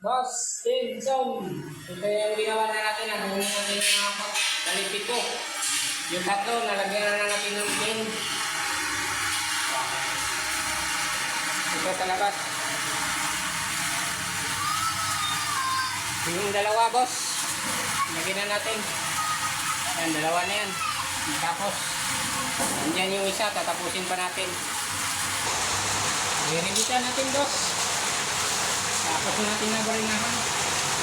Boss, Stinson. Ito yung ginawa na natin. Yung natin yung mga dalipit ko. Yung tatlo, nalagyan na natin ng pin. Ito sa labas. Yung dalawa, boss. Lagyan na natin. Yan, dalawa na yan. Tapos, andyan yung isa. Tatapusin pa natin. I-rebitan natin, boss. Tapos na natin na barinahan.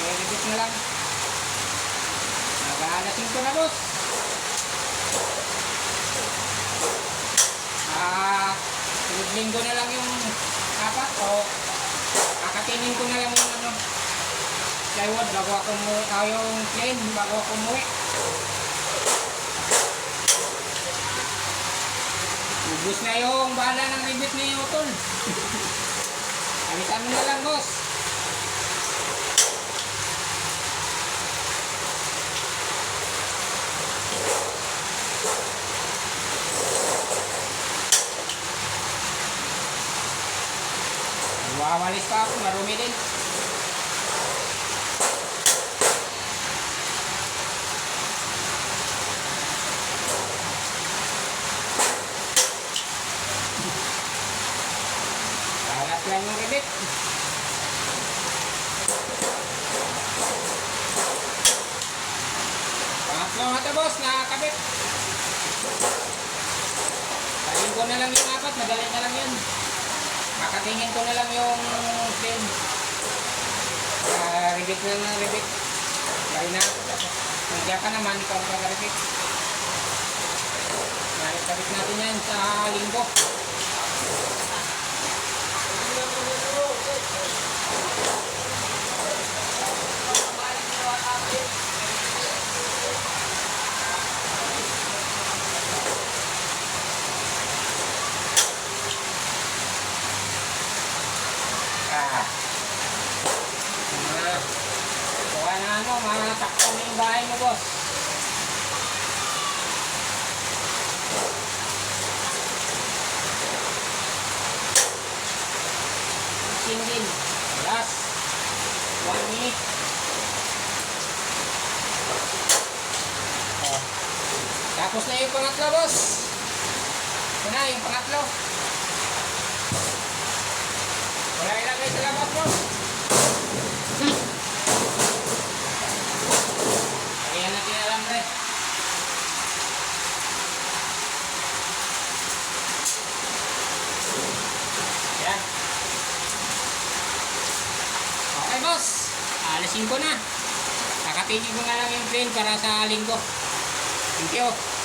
I-rebit na lang. Nag-aalasin ko na, boss. Ah, ko na lang yung apat o kakatinin ko na lang yung ano plywood bago ako umuwi, ah, yung plane bago ako umuwi. Ubus na yung bala ng ribit ni Utol. Alisan mo na lang, boss. Wawalis pa ako, marumi din. Kalat lang yung ribit. Pangatlo nga ito, boss, nakakabit. Kain ko na lang yung apat, madali na lang yun. Makatingin ko na lang yung pin. Uh, ribit na ng ribit. Dahil na. Nandiyan ka naman, ikaw ang pag-ribit. Nalit-kabit natin yan sa linggo. Ah. Mga, kuha na ano, takpo na yung bahay mo, boss. Sin din. Last. One minute. Tapos na yung pangatlo, boss. Ito na yung pangatlo. Wala ilagay sa labas, boss. Lagyan natin na lang, pre. Yan. Okay, boss. Alisin ko na. Kakatigil ko na lang yung plane para sa linggo. Thank you.